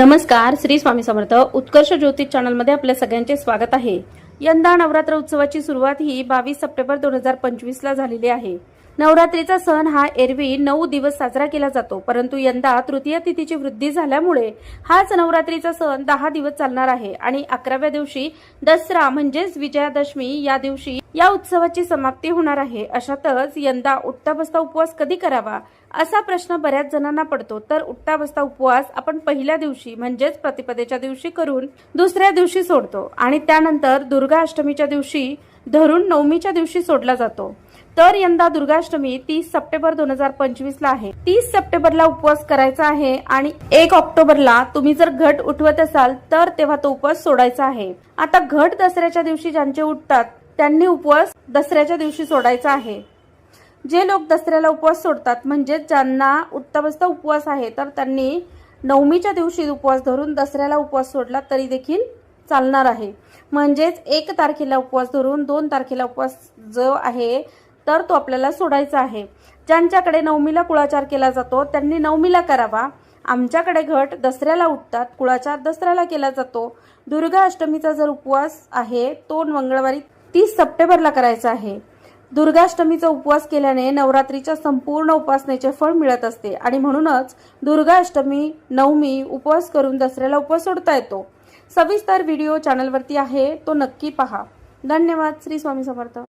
नमस्कार श्री स्वामी समर्थ. उत्कर्ष ज्योतिष चॅनलमध्ये आपल्या सगळ्यांचे स्वागत आहे. यंदा नवरात्र उत्सवाची सुरुवात ही बावीस सप्टेंबर दोन हजार पंचवीसला झालेली आहे. नवरात्रीचा सण हा एरवी नऊ दिवस साजरा केला जातो. परंतु यंदा तृतीय तिथीची वृद्धी झाल्यामुळे हाच नवरात्रीचा सण दहा दिवस चालणार आहे. आणि अकराव्या दिवशी दसरा म्हणजेच विजयादशमी या दिवशी या उत्सवाची समाप्ती होणार आहे. अशातच यंदा उठता बसता उपवास कधी करावा असा प्रश्न बऱ्याच जणांना पडतो. तर उठता बसता उपवास आपण पहिल्या दिवशी म्हणजेच प्रतिपदेच्या दिवशी करून दुसऱ्या दिवशी सोडतो. आणि त्यानंतर दुर्गा अष्टमीच्या दिवशी धरून नवमीच्या दिवशी सोडला जातो. तर यंदा दुर्गाष्टमी तीस सप्टेंबर दोन हजार पंचवीस ला आहे. तीस सप्टेंबरला उपवास करायचा आहे आणि एक ऑक्टोबरला तुम्ही जर घट उठवत असाल तर तेव्हा तो उपवास सोडायचा आहे. आता घट दसऱ्याच्या दिवशी ज्यांचे उठतात त्यांनी उपवास दसऱ्याच्या दिवशी सोडायचा आहे. जे लोक दसऱ्याला उपवास सोडतात म्हणजेच ज्यांना उठता बसता उपवास आहे तर त्यांनी नवमीच्या दिवशी उपवास धरून दसऱ्याला उपवास सोडला तरी देखील चालणार आहे. म्हणजेच एक तारखेला उपवास धरून दोन तारखेला उपवास जो आहे तर तो आपल्याला सोडायचा आहे. ज्यांच्याकडे नवमीला कुळाचार केला जातो त्यांनी नवमीला करावा. आमच्याकडे घट दसऱ्याला उठतात कुळाचार दसऱ्याला केला जातो. दुर्गा अष्टमीचा जर उपवास आहे तो मंगळवारी तीस सप्टेंबरला करायचा आहे. दुर्गाष्टमीचा उपवास केल्याने नवरात्रीच्या संपूर्ण उपासनेचे फळ मिळत असते आणि म्हणूनच दुर्गाष्टमी नवमी उपवास करून दसऱ्याला उपवास सोडता येतो. सविस्तर व्हिडिओ चॅनलवरती आहे तो नक्की पहा. धन्यवाद. श्री स्वामी समर्थ.